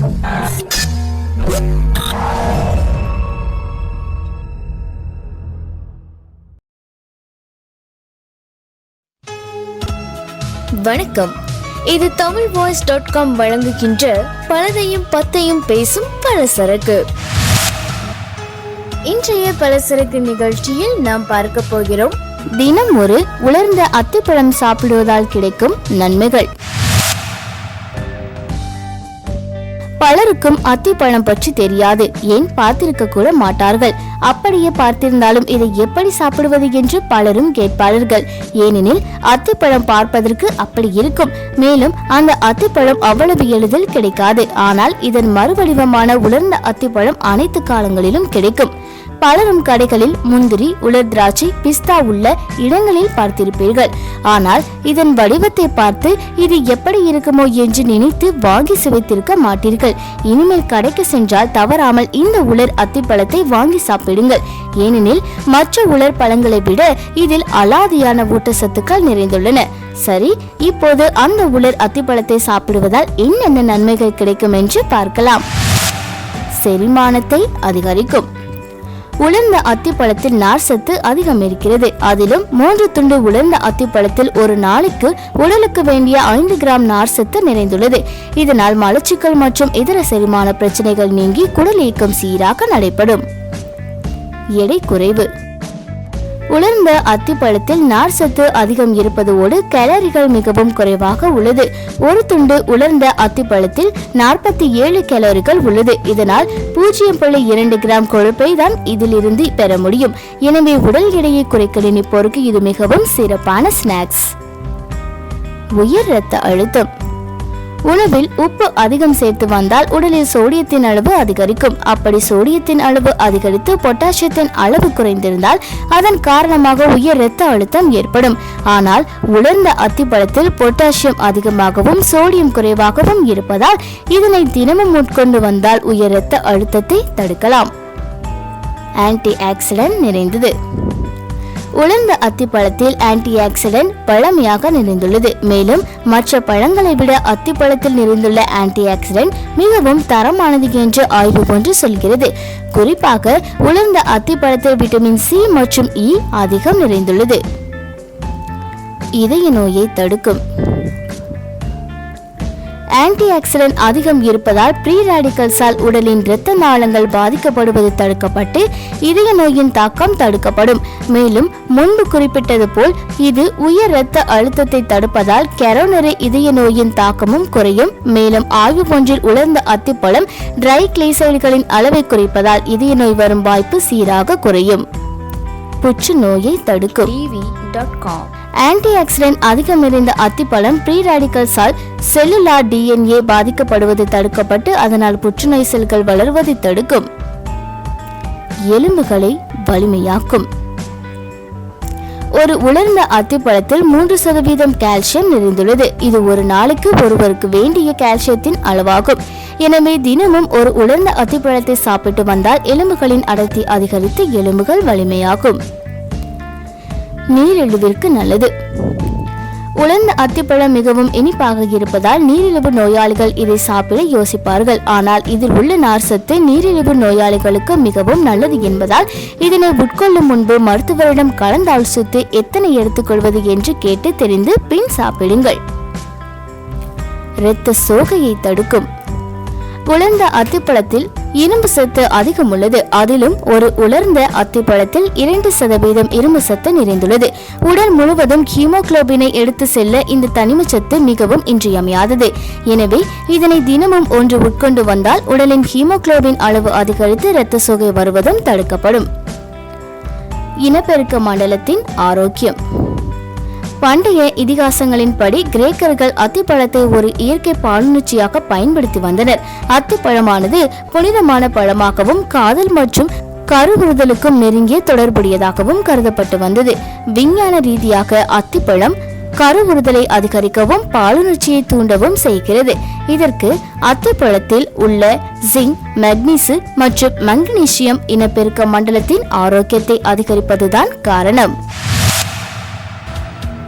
வணக்கம். இது Tamil voice dot com வழங்குகின்ற பலதையும் பத்தையும் பேசும் பலசரக்கு. இன்றைய பலசரக்கு நிகழ்ச்சியில் நாம் பார்க்க போகிறோம் தினம் ஒரு உலர்ந்த அத்திப்பழம் சாப்பிடுவதால் கிடைக்கும் நன்மைகள். பலருக்கும் அத்திப்பழம் பற்றி தெரியாது. ஏன் பார்த்திருக்க கூட மாட்டார்கள். அப்படியே பார்த்திருந்தாலும் இதை எப்படி சாப்பிடுவது என்று பலரும் கேட்பார்கள். ஏனெனில் அத்திப்பழம் பார்ப்பதற்கு அப்படி இருக்கும். மேலும் அந்த அத்திப்பழம் அவ்வளவு எளிதில் கிடைக்காது. ஆனால் இதன் மறுவடிவமான உலர்ந்த அத்திப்பழம் அனைத்து காலங்களிலும் கிடைக்கும். பலரும் கடைகளில் முந்திரி உலர் திராட்சை பிஸ்தா உள்ள இடங்களில் பார்த்திருப்பீர்கள். ஆனால் இதன் வடிவத்தை பார்த்து இது எப்படி இருக்குமோ என்று நினைத்து வாங்கி சுவைத்திருக்க மாட்டீர்கள். இனிமேல் கடைக்கு சென்றால் தவறாமல் இந்த உலர் அத்திப்பழத்தை வாங்கி சாப்பிடுங்கள். ஏனெனில் மற்ற உலர் பழங்களை விட இதில் அலாதியான ஊட்டச்சத்துக்கள் நிறைந்துள்ளன. சரி இப்போது அந்த உலர் அத்திப்பழத்தை சாப்பிடுவதால் என்னென்ன நன்மைகள் கிடைக்கும் என்று பார்க்கலாம். செரிமானத்தை அதிகரிக்கும். உலர்ந்த அத்திப்பழத்தில் நார் சத்து அதிகம் இருக்கிறது. அதிலும் மூன்று துண்டு உலர்ந்த அத்திப்பழத்தில் ஒரு நாளைக்கு உடலுக்கு வேண்டிய ஐந்து கிராம் நார் சத்து நிறைந்துள்ளது. இதனால் மலச்சிக்கல் மற்றும் இதர செரிமான பிரச்சனைகள் நீங்கி குடல் இயக்கம் சீராக நடைபெறும். எடை குறைவு. உலர்ந்த அத்திப்பழத்தில் நார் சத்து அதிகம் இருப்பதோடு கேலரிகள் மிகவும் குறைவாக உள்ளது. ஒரு துண்டு உலர்ந்த அத்திப்பழத்தில் நாற்பத்தி ஏழு கேலரிகள் உள்ளது. இதனால் பூஜ்ஜியம் புள்ளி இரண்டு கிராம் கொழுப்பை தான் இதிலிருந்து பெற முடியும். எனவே உடல் எடையை குறைக்க நினைப்போருக்கு இது மிகவும் சிறப்பான ஸ்நாக்ஸ். உயர் இரத்த அழுத்தம். உணவில் உப்பு அதிகம் சேர்த்து வந்தால் உடலில் சோடியத்தின் அளவு அதிகரிக்கும். அப்படி சோடியத்தின் அளவு அதிகரித்து பொட்டாசியத்தின் அளவு குறைந்திருந்தால் அதன் காரணமாக உயர் இரத்த அழுத்தம் ஏற்படும். ஆனால் உலர்ந்த அத்திப்பழத்தில் பொட்டாசியம் அதிகமாகவும் சோடியம் குறைவாகவும் இருப்பதால் இதனை தினமும் உட்கொண்டு வந்தால் உயர் இரத்த அழுத்தத்தை தடுக்கலாம். ஆன்டி ஆக்சிடென்ட் நிறைந்தது. உலர்ந்த அத்திப்பழத்தில் ஆன்டி ஆக்சிடென்ட் பழமையாக நிறைந்துள்ளது. மேலும் மற்ற பழங்களை விட அத்திப்பழத்தில் நிறைந்துள்ள ஆன்டி ஆக்சிடென்ட் மிகவும் தரமானது என்று ஆய்வு ஒன்று சொல்கிறது. குறிப்பாக உலர்ந்த அத்திப்பழத்தில் விட்டமின் சி மற்றும் இ அதிகம் நிறைந்துள்ளது. இதய நோயை தடுக்கும். ஆன்டி ஆக்சிடென்ட் அதிகம் இருப்பதால் ப்ரீ ரேடிக்கல்ஸால் உடலின் இரத்த நாளங்கள் பாதிக்கப்படுவது தடுக்கப்பட்டு இதய நோயின் தாக்கம் தடுக்கப்படும். மேலும் முன்பு குறிப்பிட்டது போல் இது உயர் இரத்த அழுத்தத்தை தடுப்பதால் கெரோனரி இதய நோயின் தாக்கமும் குறையும். மேலும் ஆய்வு ஒன்றில் உலர்ந்த அத்திப்பழம் ட்ரை கிளைசைடுகளின் அளவை குறைப்பதால் இதய நோய் வரும் வாய்ப்பு சீராக குறையும். புற்றுநோயை தடுக்கும். ஆன்டி ஆக்சிடென்ட் அதிகம் நிறைந்த அத்திப்பழம் ப்ரீ ரேடிக்கல்ஸால் செல்லுலார் டிஎன்ஏ பாதிக்கப்படுவது தடுக்கப்பட்டு அதனால் புற்றுநோய் செல்கள் வளர்வதை தடுக்கும். எலும்புகளை வலிமையாக்கும். ஒரு உலர்ந்த அத்திப்பழத்தில் மூன்று சதவீதம் கால்சியம் நிறைந்துள்ளது. இது ஒரு நாளைக்கு ஒருவருக்கு வேண்டிய கால்சியத்தின் அளவாகும். எனவே தினமும் ஒரு உலர்ந்த அத்திப்பழத்தை சாப்பிட்டு வந்தால் எலும்புகளின் அடர்த்தி அதிகரித்து எலும்புகள் வலிமையாகும். நீரிழிவிற்கு நல்லது. உலர்ந்த அத்திப்பழம் மிகவும் இனிப்பாக இருப்பதால் நீரிழிவு நோயாளிகள் இதை சாப்பிட யோசிப்பார்கள். ஆனால் இதில் உள்ள நார்சத்து நீரிழிவு நோயாளிகளுக்கு மிகவும் நல்லது என்பதால் இதனை உட்கொள்ளும் முன்பு மருத்துவரிடம் கலந்தாலோசித்து எத்தனை எடுத்துக்கொள்வது என்று கேட்டு தெரிந்து பின் சாப்பிடுங்கள். இரத்த சோகையை தடுக்கும். உலர்ந்த அத்திப்பழத்தில் இரும்பு சத்து அதிகம் உள்ளது. அதிலும் ஒரு உலர்ந்த அத்திப்பழத்தில் இரண்டு சதவீதம் இரும்பு சத்து நிறைந்துள்ளது. உடல் முழுவதும் ஹீமோகுளோபினை எடுத்து செல்ல இந்த தனிமச்சத்து மிகவும் இன்றியமையாதது. எனவே இதனை தினமும் ஒன்று உட்கொண்டு வந்தால் உடலின் ஹீமோகுளோபின் அளவு அதிகரித்து இரத்த சோகை வருவதும் தடுக்கப்படும். இனப்பெருக்க மண்டலத்தின் ஆரோக்கியம். பண்டைய இதிகாசங்களின்படி கிரேக்கர்கள் அத்திப்பழத்தை ஒரு இயற்கை பாலுணர்ச்சியாக பயன்படுத்தி வந்தனர். அத்திப்பழமானது புனிதமான பழமாகவும் காதல் மற்றும் கருவுறுதலுக்கும் நெருங்கிய தொடர்புடையதாகவும் கருதப்பட்டு வந்தது. விஞ்ஞான ரீதியாக அத்திப்பழம் கருவுறுதலை அதிகரிக்கவும் பாலுணர்ச்சியை தூண்டவும் செய்கிறது. இதற்கு அத்திப்பழத்தில் உள்ள ஜிங்க் மெக்னீசு மற்றும் மங்கனீசியம் இனப்பெருக்க மண்டலத்தின் ஆரோக்கியத்தை அதிகரிப்பதுதான் காரணம்.